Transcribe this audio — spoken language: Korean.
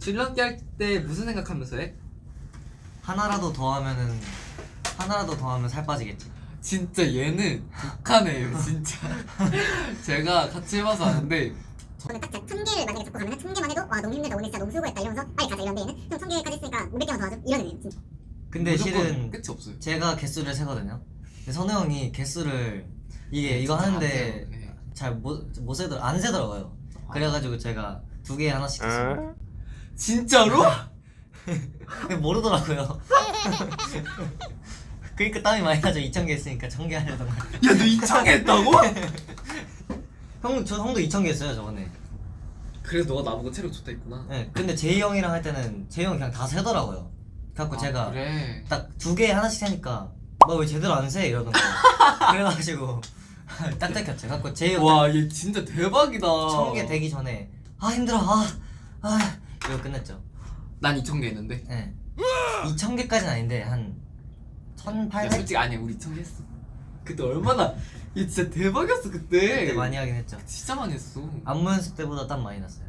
줄넘기 할 때 무슨 생각하면서 해? 하나라도 더 하면은 하나라도 더 하면 살 빠지겠지. 진짜 얘는 독하네요 진짜 제가 같이 해봐서 아는데 저는 딱 천 개를 만약에 잡고 가면 천 개만 해도 와 너무 힘들다 오늘 진짜 너무 수고했다 이러면서 빨리 가자 이런데 얘는 형천 개까지 했으니까 500개만 더 하자 이런 애예요 진짜 근데 무조건 실은 끝이 없어요 제가 개수를 세거든요. 근데 선우 형이 개수를 이게 이거 진짜 하는데 돼요. 네. 잘못 못 세더라 안 세더라고요. 그래가지고 제가 두 개 하나씩 했어요. 진짜로? 모르더라고요. 그러니까 땀이 많이 나죠. 2천 개 했으니까 1천 개 하려던 거. 야너 이창에 했다고? 형, 저 형도 2천 개 했어요 저번에. 그래서 너가 나보고 체력 좋다 했구나 네, 근데 제이 형이랑 할 때는 제이 형 그냥 다 세더라고요. 그래갖고 아, 제가 그래 딱 두 개 하나씩 세니까 너 왜 제대로 안 세? 이러던 거. 그래가지고 딱 뺏겼죠. 그래갖고 제이 형 와 얘 진짜 대박이다 천개 되기 전에 아 힘들어 아, 아 이거 끝냈죠. 난 2천 개 했는데 네. 2천 개까지는 아닌데 한 야 1,800? 솔직히 아니야 우리 2천 개 했어 그때 얼마나 얘 진짜 대박이었어 그때 그때 많이 하긴 했죠. 진짜 많이 했어 안무 연습 때보다 땀 많이 났어요.